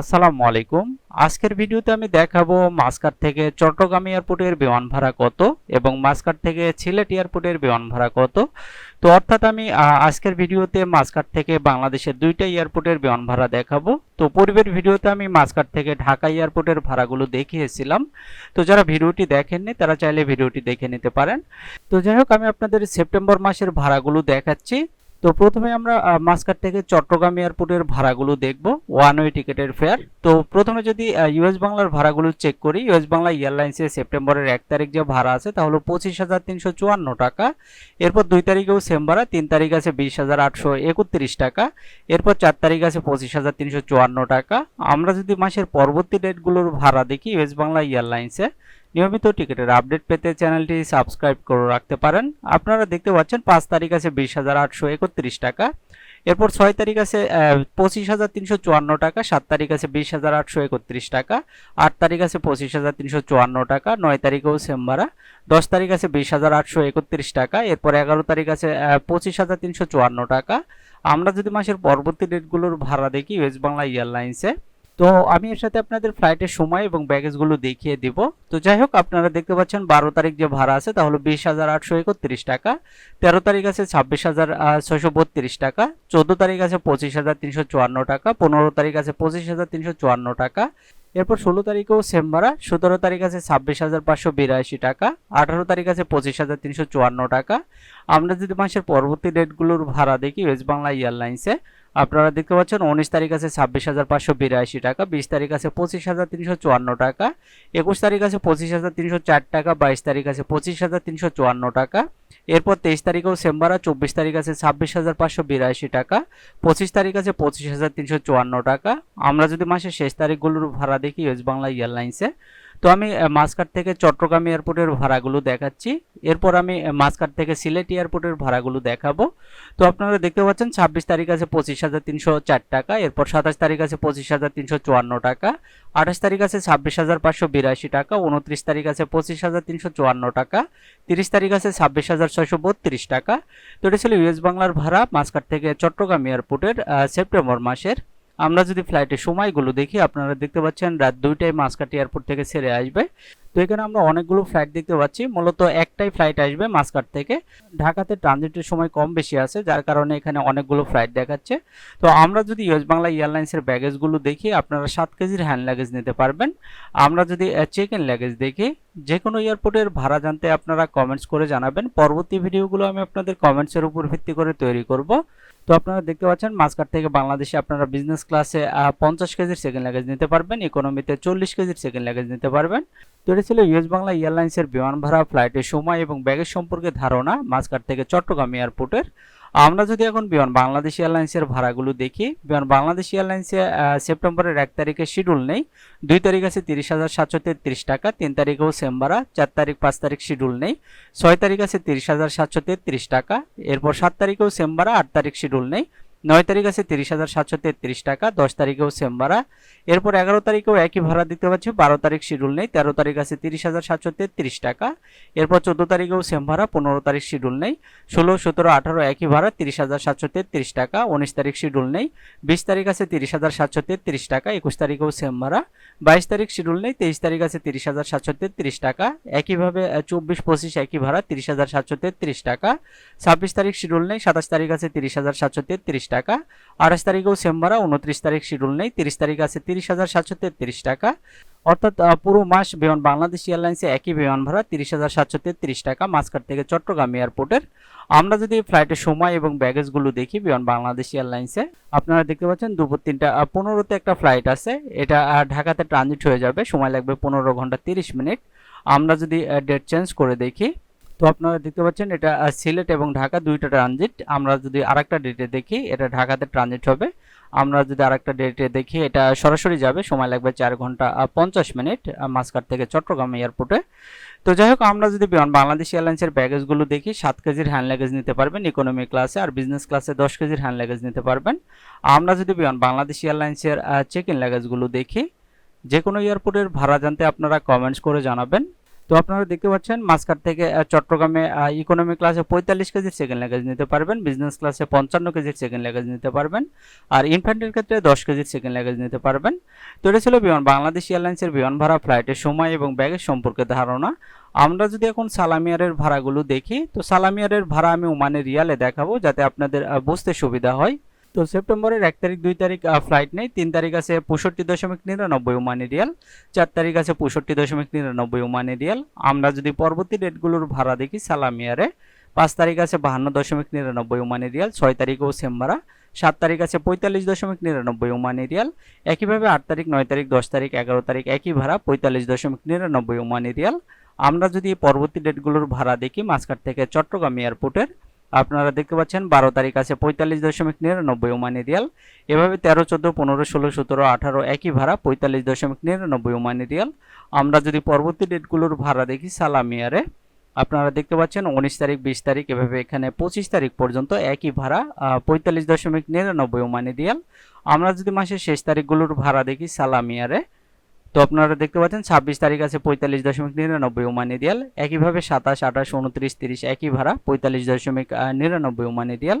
আসসালামু আলাইকুম। আজকের ভিডিওতে আমি দেখাবো মাসকাট থেকে চট্টগ্রাম এয়ারপোর্টের বিমান ভাড়া কত এবং মাসকাট থেকে সিলেট এয়ারপোর্টের বিমান ভাড়া কত। তো অর্থাৎ আমি আজকের ভিডিওতে মাসকাট থেকে বাংলাদেশের দুইটা এয়ারপোর্টের বিমান ভাড়া দেখাবো। তো পূর্বের ভিডিওতে আমি মাসকাট থেকে ঢাকা এয়ারপোর্টের ভাড়াগুলো দেখিয়েছিলাম। তো যারা ভিডিওটি দেখেননি, তারা চাইলে ভিডিওটি দেখে নিতে পারেন। তো যাই হোক, আমি আপনাদের সেপ্টেম্বর মাসের ভাড়াগুলো দেখাচ্ছি। তো প্রথমে আমরা মাসকাট থেকে চট্টগ্রাম এয়ারপোর্টের ভাড়াগুলো দেখব ওয়ান ওয়ে টিকেটের ফেয়ার তো প্রথমে যদি ইউএস বাংলার ভাড়াগুলো চেক করি ইউএস বাংলা এয়ারলাইন্সে সেপ্টেম্বরের এক তারিখ যে ভাড়া আছে তা হলো পঁচিশ হাজার তিনশো চুয়ান্ন টাকা। এরপর দুই তারিখেও সেম ভাড়া, তিন তারিখ আছে বিশ হাজার আটশো একত্রিশ টাকা। এরপর চার তারিখ আছে পঁচিশ হাজার তিনশো চুয়ান্ন টাকা। আমরা যদি মাসের পরবর্তী ডেটগুলোর ভাড়া দেখি ইউএস বাংলা এয়ারলাইন্সে নিয়মিত টিকিটের আপডেট পেতে চ্যানেলটি সাবস্ক্রাইব করে রাখতে পারেন। আপনারা দেখতে পাচ্ছেন পাঁচ তারিখ আছে বিশ হাজার আটশো একত্রিশ টাকা। এরপর ছয় তারিখ আছে পঁচিশ হাজার তিনশো চুয়ান্ন টাকা, সাত তারিখ আছে বিশ হাজার আটশো একত্রিশ টাকা, আট তারিখ আছে পঁচিশ হাজার তিনশো চুয়ান্ন টাকা, নয় তারিখেও সেম ভাড়া। দশ তারিখ আছে বিশ হাজার আটশো একত্রিশ টাকা, এরপর এগারো তারিখ আছে পঁচিশ হাজার তিনশো চুয়ান্ন টাকা। আমরা যদি মাসের পরবর্তী ডেটগুলোর ভাড়া দেখি ওয়েস্ট বাংলা এয়ারলাইন্সে তো আমি এর সাথে আপনাদের ফ্লাইটের সময় এবং ব্যাগেজগুলো দেখিয়ে দিব। তো যাই হোক, আপনারা দেখতে পাচ্ছেন বারো তারিখ যে ভাড়া আছে, তাহলে বিশ হাজার আটশো একত্রিশ টাকা। তেরো তারিখ আছে ছাব্বিশ হাজার ছয়শো বত্রিশ টাকা। চোদ্দ তারিখ আছে পঁচিশ হাজার তিনশো চুয়ান্ন টাকা। পনেরো তারিখ আছে পঁচিশ হাজার তিনশো চুয়ান্ন টাকা। এরপর ষোলো তারিখেও সেম ভাড়া। সতেরো তারিখ আছে ছাব্বিশ হাজার পাঁচশো বিরাশি টাকা। আঠারো তারিখ আছে পঁচিশ হাজার তিনশো চুয়ান্ন টাকা। আমরা যদি মাসের পরবর্তী ডেটগুলোর ভাড়া দেখি ওয়েস্ট বাংলা এয়ারলাইন্সে আপনারা দেখতে পাচ্ছেন উনিশ তারিখ আছে ছাব্বিশ হাজার পাঁচশো বিরাশি টাকা, বিশ তারিখ আছে পঁচিশ হাজার তিনশো চুয়ান্ন টাকা, একুশ তারিখ আছে পঁচিশ হাজার তিনশো চার টাকা, বাইশ তারিখ আছে পঁচিশ হাজার তিনশো চুয়ান্ন টাকা, এরপর তেইশ তারিখেও সেম্বারা চব্বিশ তারিখ আছে ছাব্বিশ হাজার পাঁচশো বিরাশি টাকা, পঁচিশ তারিখ আছে পঁচিশ হাজার তিনশো চুয়ান্ন টাকা। আমরা যদি মাসের শেষ তারিখগুলোর ভাড়া দেখি ওয়েস্ট বাংলা এয়ারলাইন্সে তো আমি মাসকাট থেকে চট্টগ্রাম এয়ারপোর্টের ভাড়াগুলো দেখাচ্ছি। এরপর আমি মাসকাট থেকে সিলেট এয়ারপোর্টের ভাড়াগুলো দেখাবো। তো আপনারা দেখতে পাচ্ছেন, ছাব্বিশ তারিখ আছে পঁচিশ হাজার তিনশো চার টাকা, এরপর সাতাশ তারিখ আছে পঁচিশ হাজার তিনশো চুয়ান্ন টাকা, আঠাশ তারিখ আছে ছাব্বিশ হাজার পাঁচশো বিরাশি টাকা, উনত্রিশ তারিখ আছে পঁচিশ হাজার তিনশো চুয়ান্ন টাকা, তিরিশ তারিখ আছে ছাব্বিশ হাজার ছয়শো বত্রিশ টাকা। তো এটা ছিল ইউএস বাংলার ভাড়া মাসকাট থেকে চট্টগ্রাম এয়ারপোর্টের সেপ্টেম্বর মাসের। আমরা যদি ফ্লাইটের সময়গুলো দেখি, আপনারা দেখতে পাচ্ছেন রাত দুইটায় মাসকাট এয়ারপোর্ট থেকে ছেড়ে আসবে। তো এখানে আমরা অনেকগুলো ফ্লাইট দেখতে পাচ্ছি। মূলত একটাই ফ্লাইট আসবে মাসকাট থেকে। ঢাকাতে ট্রানজিটের সময় কম বেশি আছে, যার কারণে এখানে অনেকগুলো ফ্লাইট দেখাচ্ছে। তো আমরা যদি ইউএস বাংলা এয়ারলাইন্সের ব্যাগেজগুলো দেখি, আপনারা সাত কেজির হ্যান্ড লাগেজ নিতে পারবেন। আমরা যদি চেক ইন লাগেজ দেখি, যে কোনো এয়ারপোর্টের ভাড়া জানতে আপনারা কমেন্টস করে জানাবেন। পরবর্তী ভিডিওগুলো আমি আপনাদের কমেন্টসের উপর ভিত্তি করে তৈরি করব। তো আপনারা দেখতে পাচ্ছেন মাঝখান থেকে বাংলাদেশে আপনারা বিজনেস ক্লাসে পঞ্চাশ কেজির সেকেন্ড লাগেজ নিতে পারবেন ইকোনমিতে চল্লিশ কেজির সেকেন্ড লাগেজ নিতে পারবেন। তো এটা ছিল ইউএস বাংলা এয়ারলাইন্সের বিমান ভাড়া ফ্লাইটের সময় এবং ব্যাগের সম্পর্কে ধারণা মাঝখান থেকে চট্টগ্রাম এয়ারপোর্টের আমরা যদি এখন বিমান বাংলাদেশ এয়ারলাইন্সের ভাড়াগুলো দেখি বিমান বাংলাদেশ এয়ারলাইন্সে সেপ্টেম্বরের এক তারিখে শিডিউল নেই। দুই তারিখ আছে তিরিশ হাজার সাতশো তেত্রিশ টাকা, তিন তারিখেও সেম ভাড়া, চার তারিখ, পাঁচ তারিখ শিডিউল নেই। ছয় তারিখ আছে তিরিশ হাজার সাতশো তেত্রিশ টাকা, এরপর সাত তারিখেও সেম ভাড়া, আট তারিখ শিডিউল নেই। নয় তারিখ আছে তিরিশ হাজার সাতশো তেত্রিশ টাকা, দশ তারিখেও সেম ভাড়া। এরপর এগারো তারিখেও একই ভাড়া দিতে পারছি, বারো তারিখ শিডিউল নেই, তেরো তারিখ আছে তিরিশ হাজার সাতশো তেত্রিশ টাকা। এরপর চোদ্দ তারিখেও সেম ভাড়া, পনেরো তারিখ শিডিউল নেই, ষোলো, সতেরো, আঠারো একই ভাড়া, তিরিশ হাজার সাতশো তেত্রিশ টাকা, উনিশ তারিখ শিডিউল নেই, বিশ তারিখ আছে তিরিশ হাজার সাতশো তেত্রিশ টাকা, একুশ তারিখেও সেম ভাড়া, বাইশ তারিখ শিডিউল নেই, তেইশ তারিখ আছে তিরিশ হাজার সাতশো তেত্রিশ টাকা, একইভাবে চব্বিশ, পঁচিশ একই ভাড়া, তিরিশ হাজার সাতশো তেত্রিশ টাকা, ছাব্বিশ তারিখ শিডিউল নেই, সাতাশ তারিখ আছে তিরিশ হাজার সাতশো তেত্রিশ টাকা, আঠাশ তারিখেও সেম ভাড়া উনত্রিশ তারিখ শিডিউল নেই, তিরিশ তারিখ আছে তিরিশ হাজার সাতশো তেত্রিশ টাকা। অর্থাৎ পুরো মাস বিমান, বাংলাদেশ এয়ারলাইন্সে একই বিমান ভাড়া তিরিশ হাজার সাতশো তেত্রিশ টাকা মাসকাট থেকে চট্টগ্রাম এয়ারপোর্টের আমরা যদি ফ্লাইটের সময় এবং ব্যাগেজগুলো দেখি, বিমান বাংলাদেশ এয়ারলাইন্সে আপনারা দেখতে পাচ্ছেন দুপুর তিনটা পনেরোতে একটা ফ্লাইট আছে। এটা ঢাকাতে ট্রানজিট হয়ে যাবে, সময় লাগবে পনেরো ঘণ্টা তিরিশ মিনিট। আমরা যদি ডেট চেঞ্জ করে দেখি তো আপনারা দেখতে পাচ্ছেন, এটা সিলেট এবং ঢাকা দুইটা ট্রানজিট আমরা যদি আরেকটা ডেটে দেখি, এটা ঢাকাতে ট্রানজিট হবে। আমরা যদি আরেকটা ডেটে দেখি, এটা সরাসরি যাবে, সময় লাগবে চার ঘণ্টা পঞ্চাশ মিনিট মাসকাট থেকে চট্টগ্রাম এয়ারপোর্টে। তো যাই হোক, আমরা যদি বাংলাদেশ এয়ারলাইন্সের ব্যাগেজগুলো দেখি, সাত কেজির হ্যান্ড লাগেজ নিতে পারবেন ইকোনমি ক্লাসে আর বিজনেস ক্লাসে দশ কেজির হ্যান্ড লাগেজ নিতে পারবেন। আমরা যদি বাংলাদেশ এয়ারলাইন্সের চেক ইন লাগেজগুলো দেখি যে কোনো এয়ারপোর্টের ভাড়া জানতে আপনারা কমেন্টস করে জানাবেন। তো আপনারা দেখতে পাচ্ছেন মাসকাট থেকে চট্টগ্রামে ইকোনমি ক্লাসে পঁয়তাল্লিশ কেজির সেকেন্ড ল্যাগেজ নিতে পারবেন বিজনেস ক্লাসে পঞ্চান্ন কেজির সেকেন্ড ল্যাগেজ নিতে পারবেন, আর ইনফ্যান্টের ক্ষেত্রে দশ কেজির সেকেন্ড ল্যাগেজ নিতে পারবেন। তো এটা ছিল বিমান, বাংলাদেশ এয়ারলাইন্সের বিমান ভাড়া ফ্লাইটের সময় এবং ব্যাগের সম্পর্কে ধারণা। আমরা যদি এখন সালামিয়ারের ভাড়াগুলো দেখি, তো সালামিয়ারের ভাড়া আমি ওমানের রিয়ালে দেখাবো, যাতে আপনাদের বুঝতে সুবিধা হয়। তো সেপ্টেম্বরের এক তারিখ, দুই তারিখ ফ্লাইট নেই। তিন তারিখ আছে পঁয়ষট্টি দশমিক নিরানব্বই ওমানি রিয়াল চার তারিখ আছে পঁয়ষট্টি দশমিক নিরানব্বই ওমানি রিয়াল আমরা যদি পরবর্তী ডেটগুলোর ভাড়া দেখি সালামিয়ারে পাঁচ তারিখ আছে বাহান্ন দশমিক নিরানব্বই ওমানি রিয়াল ছয় তারিখেও সেম ভাড়া। সাত তারিখ আছে পঁয়তাল্লিশ দশমিক নিরানব্বই ওমানি রিয়াল একইভাবে আট তারিখ, নয় তারিখ, দশ তারিখ, এগারো তারিখ একই ভাড়া, পঁয়তাল্লিশ দশমিক নিরানব্বই ওমানি রিয়াল আমরা যদি পরবর্তী ডেটগুলোর ভাড়া দেখি মাসকাট থেকে চট্টগ্রাম এয়ারপোর্টের আপনারা দেখতে পাচ্ছেন, বারো তারিখ আছে পঁয়তাল্লিশ দশমিক নিরানব্বই ওমানি রিয়াল। এভাবে তেরো, চোদ্দ, পনেরো, ষোলো, সতেরো, আঠারো একই ভাড়া, পঁয়তাল্লিশ দশমিক নিরানব্বই ওমানি রিয়াল। আমরা যদি পরবর্তী ডেটগুলোর ভাড়া দেখি সালামিয়ারে আপনারা দেখতে পাচ্ছেন উনিশ তারিখ, বিশ তারিখ, এভাবে এখানে পঁচিশ তারিখ পর্যন্ত একই ভাড়া পঁয়তাল্লিশ দশমিক নিরানব্বই ওমানি রিয়াল। আমরা যদি মাসের শেষ তারিখগুলোর ভাড়া দেখি সালামিয়ারে তো আপনারা দেখতে পাচ্ছেন, ছাব্বিশ তারিখ আছে পঁয়তাল্লিশ দশমিক নিরানব্বই ওমানি রিয়াল একইভাবে সাতাশ, আঠাশ, উনত্রিশ, তিরিশ একই ভাড়া পঁয়তাল্লিশ দশমিক নিরানব্বই ওমানি রিয়াল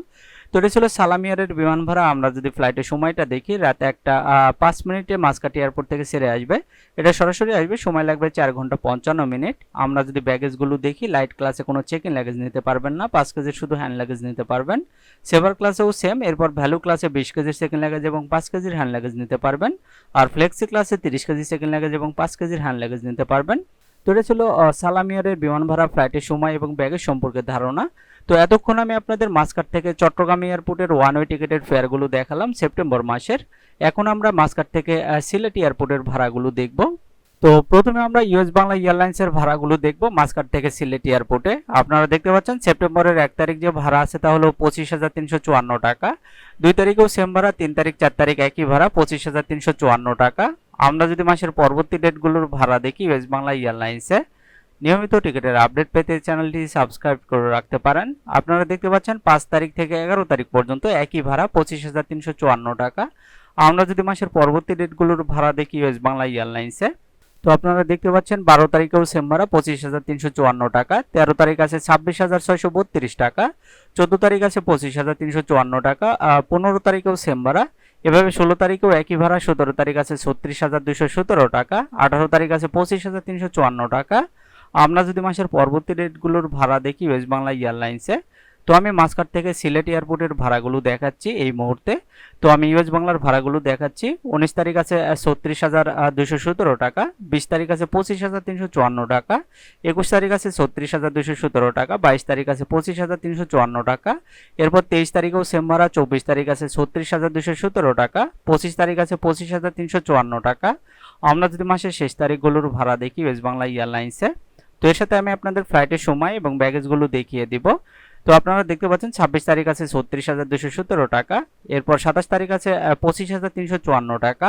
তো এটা ছিল সালামিয়ারের বিমান ভাড়া। আমরা যদি ফ্লাইটের সময়টা দেখি, রাতে একটা পাঁচ মিনিটে মাসকাটি এয়ারপোর্ট থেকে সেরে আসবে। এটা সরাসরি আসবে, সময় লাগবে চার ঘণ্টা পঞ্চান্ন মিনিট। আমরা যদি ব্যাগেজগুলো দেখি লাইট ক্লাসে কোনো চেক ইন লাগেজ নিতে পারবেন না, পাঁচ কেজির শুধু হ্যান্ড লাগেজ নিতে পারবেন। সেভার ক্লাসেও সেম এরপর ভ্যালু ক্লাসে বিশ কেজির সেকেন্ড লাগেজ এবং পাঁচ কেজির হ্যান্ড লাগেজ নিতে পারবেন। আর ফ্লেক্সি ক্লাসে তিরিশ কেজি সেকেন্ড লাগেজ এবং পাঁচ কেজির হ্যান্ড লাগেজ নিতে পারবেন। তো এটা ছিল সালামিয়ারের বিমান ভাড়া ফ্লাইটের সময় এবং ব্যাগের সম্পর্কে ধারণা। তো এতক্ষণ আমি আপনাদের মাসকাট থেকে চট্টগ্রাম এয়ারপোর্টের ওয়ান ওয়ে টিকিটের ফেয়ারগুলো দেখালাম, সেপ্টেম্বর মাসের। এখন আমরা মাসকাট থেকে সিলেট এয়ারপোর্টের ভাড়াগুলো দেখব। তো প্রথমে আমরা ইউএস বাংলা এয়ারলাইন্সের ভাড়াগুলো দেখব মাসকাট থেকে সিলেট এয়ারপোর্টে আপনারা দেখতে পাচ্ছেন, সেপ্টেম্বরের এক তারিখ যে ভাড়া আছে তা হলো পঁচিশ হাজার তিনশো চুয়ান্ন টাকা। দুই তারিখেও সেম ভাড়া, তিন তারিখ, চার তারিখ একই ভাড়া, পঁচিশ হাজার তিনশো চুয়ান্ন টাকা। আমরা যদি মাসের পরবর্তী ডেটগুলোর ভাড়া দেখি ওয়েস্ট বাংলা এয়ারলাইন্সে নিয়মিত টিকিটের আপডেট পেতে চ্যানেলটি সাবস্ক্রাইব করে রাখতে পারেন। আপনারা দেখতে পাচ্ছেন পাঁচ তারিখ থেকে এগারো তারিখ পর্যন্ত একই ভাড়া, পঁচিশ হাজার তিনশো চুয়ান্ন টাকা। আমরা যদি মাসের পরবর্তী ডেটগুলোর ভাড়া দেখি ওয়েস্ট বাংলা এয়ারলাইন্সে তো আপনারা দেখতে পাচ্ছেন বারো তারিখেও সেম ভাড়া, পঁচিশ হাজার তিনশো চুয়ান্ন টাকা। তেরো তারিখ আছে ছাব্বিশ হাজার ছয়শো বত্রিশ টাকা। চোদ্দ তারিখ আছে পঁচিশ হাজার তিনশো চুয়ান্ন টাকা। পনেরো তারিখেও সেম ভাড়া এভাবে ষোলো তারিখেও একই ভাড়া, সতেরো তারিখ আছে ছত্রিশ হাজার দুশো সতেরো টাকা, আঠারো তারিখ আছে পঁচিশ হাজার তিনশো চুয়ান্ন টাকা। আমরা যদি মাসের পরবর্তী রেটগুলোর ভাড়া দেখি ওয়েস্ট বাংলা এয়ারলাইন্সে তো আমি মাসকাট থেকে সিলেট এয়ারপোর্টের ভাড়াগুলো দেখাচ্ছি এই মুহূর্তে। তো আমি ইউএস বাংলার ভাড়াগুলো দেখাচ্ছি। উনিশ তারিখ আছে ছত্রিশ হাজার দুশো সতেরো টাকা। বিশ তারিখ আছে, পঁচিশ হাজার তিনশো চুয়ান্ন টাকা। একুশ তারিখ আছে, ছত্রিশ হাজার দুশো সতেরো টাকা। বাইশ তারিখ আছে, পঁচিশ হাজার তিনশো চুয়ান্ন টাকা। এরপর তেইশ তারিখেও সেম ভাড়া, চব্বিশ তারিখ আছে, ছত্রিশ হাজার দুশো সতেরো টাকা। পঁচিশ তারিখ আছে, পঁচিশ হাজার তিনশো চুয়ান্ন টাকা। আমরা যদি মাসের শেষ তারিখগুলোর ভাড়া দেখি ওয়েস্ট বাংলা এয়ারলাইন্সে, তো এর সাথে আমি আপনাদের ফ্লাইটের সময় এবং ব্যাগেজগুলো দেখিয়ে দিব। তো আপনারা দেখতে পাচ্ছেন, ছাব্বিশ তারিখ আছে ছত্রিশ হাজার দুশো সতেরো টাকা, এরপর সাতাশ তারিখ আছে পঁচিশ হাজার তিনশো চুয়ান্ন টাকা,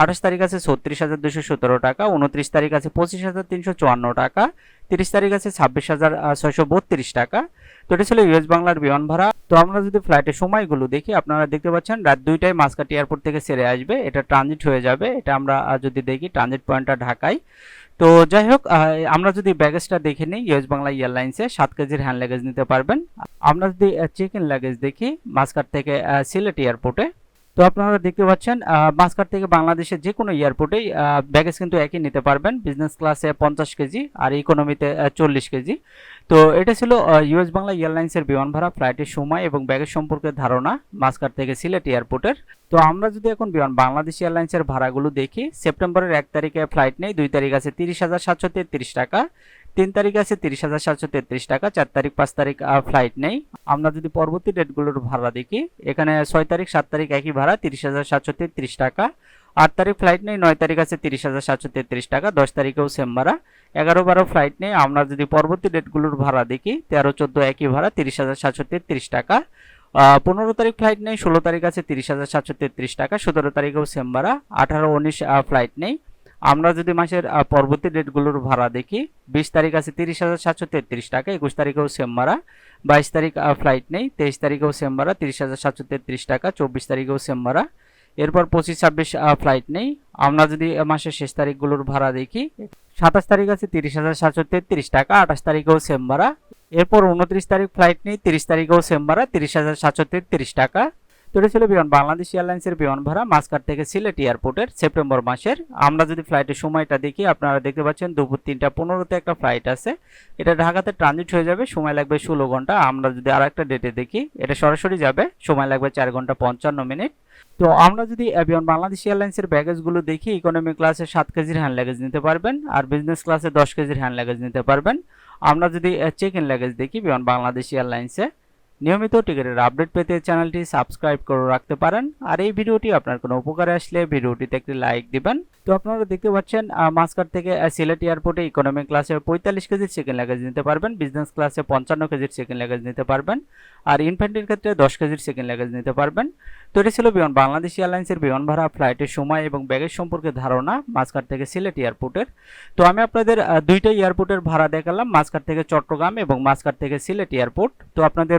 আঠাশ তারিখ আছে ছত্রিশ হাজার দুশো সতেরো টাকা, উনত্রিশ তারিখ আছে পঁচিশ হাজার তিনশো চুয়ান্ন টাকা, তিরিশ তারিখ আছে ছাব্বিশ হাজার ছয়শো বত্রিশ টাকা। তো এটা ছিল ইউএস বাংলার বিমান ভাড়া। তো আমরা যদি ফ্লাইটের সময়গুলো দেখি, আপনারা দেখতে পাচ্ছেন, রাত দুইটায় মাসকাটি এয়ারপোর্ট থেকে ছেড়ে আসবে, এটা ট্রানজিট হয়ে যাবে, এটা আমরা যদি দেখি, ট্রানজিট পয়েন্টটা ঢাকায়। তো যাই হোক আমরা যদি ব্যাগেজটা দেখে নিই ইউএস বাংলা এয়ারলাইন্সে সাত কেজির হ্যান্ড লাগেজ নিতে পারবেন। আমরা যদি চেক ইন লাগেজ দেখি মাঝখাট থেকে সিলেট এয়ারপোর্টে তো আপনারা দেখতে পাচ্ছেন মাসকাট থেকে বাংলাদেশের যে কোনো এয়ারপোর্টেই ব্যাগেজ কিন্তু একই নিতে পারবেন। বিজনেস ক্লাসে পঞ্চাশ কেজি আর ইকোনমিতে চল্লিশ কেজি। তো এটা ছিল ইউএস বাংলা এয়ারলাইন্সের বিমান ভাড়া, ফ্লাইটের সময় এবং ব্যাগের সম্পর্কে ধারণা মাসকাট থেকে সিলেট এয়ারপোর্টের তো আমরা যদি এখন বিমান, বাংলাদেশ এয়ারলাইন্সের ভাড়াগুলো দেখি, সেপ্টেম্বরের এক তারিখে ফ্লাইট নেই, দুই তারিখ আছে তিরিশ হাজার সাতশো তেত্রিশ টাকা। তিন তারিখ আছে তিরিশ হাজার সাতশো তেত্রিশ টাকা, চার তারিখ, পাঁচ তারিখ ফ্লাইট নেই। আমরা যদি পরবর্তী ডেটগুলোর ভাড়া দেখি, এখানে ছয় তারিখ, সাত তারিখ একই ভাড়া, তিরিশ হাজার সাতশো তেত্রিশ টাকা। আট তারিখ ফ্লাইট নেই, নয় তারিখ আছে তিরিশ হাজার সাতশো তেত্রিশ টাকা, দশ তারিখেও সেম ভাড়া। এগারো বারো ফ্লাইট নেই, আমরা যদি পরবর্তী ডেটগুলোর ভাড়া দেখি, তেরো, চোদ্দ একই ভাড়া, তিরিশ হাজার সাতশো তেত্রিশ টাকা। পনেরো তারিখ ফ্লাইট নেই, ষোলো তারিখ আছে তিরিশ হাজার সাতশো তেত্রিশ টাকা, সতেরো তারিখেও সেম ভাড়া, আঠারো, উনিশ ফ্লাইট নেই। আমরা যদি মাসের পরবর্তী ডেটগুলোর ভাড়া দেখি, বিশ তারিখ আছে তিরিশ হাজার সাতশো তেত্রিশ টাকা, একুশ তারিখেও সেম ভাড়া, বাইশ তারিখ ফ্লাইট নেই, তেইশ তারিখেও সেম ভাড়া, তিরিশ হাজার সাতশো তেত্রিশ টাকা, চব্বিশ তারিখেও সেম ভাড়া। এরপর পঁচিশ, ছাব্বিশ ফ্লাইট নেই। আমরা যদি মাসের শেষ তারিখগুলোর ভাড়া দেখি, সাতাশ তারিখ আছে তিরিশ হাজার সাতশো তেত্রিশ টাকা, আঠাশ তারিখেও সেম ভাড়া। এরপর উনত্রিশ তারিখ ফ্লাইট নেই, তিরিশ তারিখেও সেম ভাড়া, তিরিশ হাজার সাতশো তেত্রিশ টাকা। তো এটা ছিল বিমান, বাংলাদেশ এয়ারলাইন্সের বিমান ভাড়া মাসকাট থেকে সিলেট এয়ারপোর্টের সেপ্টেম্বর মাসের। আমরা যদি ফ্লাইটের সময়টা দেখি, আপনারা দেখতে পাচ্ছেন দুপুর তিনটা পনেরোতে একটা ফ্লাইট আছে। এটা ঢাকাতে ট্রানজিট হয়ে যাবে, সময় লাগবে ষোলো ঘণ্টা। আমরা যদি আর একটা ডেটে দেখি, এটা সরাসরি যাবে, সময় লাগবে চার ঘণ্টা পঞ্চান্ন মিনিট। তো আমরা যদি বিমান, বাংলাদেশ এয়ারলাইন্সের ব্যাগেজগুলো দেখি ইকোনমি ক্লাসে সাত কেজির হ্যান্ড লাগেজ নিতে পারবেন আর বিজনেস ক্লাসে দশ কেজির হ্যান্ড লাগেজ নিতে পারবেন। আমরা যদি চেক ইন লাগেজ দেখি, বিমান, বাংলাদেশ এয়ারলাইন্সে নিয়মিত টিকিটের আপডেট পেতে চ্যানেলটি সাবস্ক্রাইব করে রাখতে পারেন। আর এই ভিডিওটি আপনার কোনো উপকারে আসলে ভিডিওটিতে একটি লাইক দিবেন। তো আপনারা দেখতে পাচ্ছেন মাসকাট থেকে সিলেট এয়ারপোর্টে ইকোনমি ক্লাসে পঁয়তাল্লিশ কেজির সেকেন্ড লাগেজ নিতে পারবেন বিজনেস ক্লাসে পঞ্চান্ন কেজির সেকেন্ড লাগেজ নিতে পারবেন, আর ইনফ্যান্টের ক্ষেত্রে দশ কেজির সেকেন্ড লাগেজ নিতে পারবেন। তো এটি ছিল বিমান, বাংলাদেশ এয়ারলাইন্সের বিমান ভাড়া ফ্লাইটের সময় এবং ব্যাগের সম্পর্কে ধারণা মাসকাট থেকে সিলেট এয়ারপোর্টের। তো আমি আপনাদের দুইটা এয়ারপোর্টের ভাড়া দেখালাম মাসকাট থেকে চট্টগ্রাম এবং মাসকাট থেকে সিলেট এয়ারপোর্ট। তো আপনাদের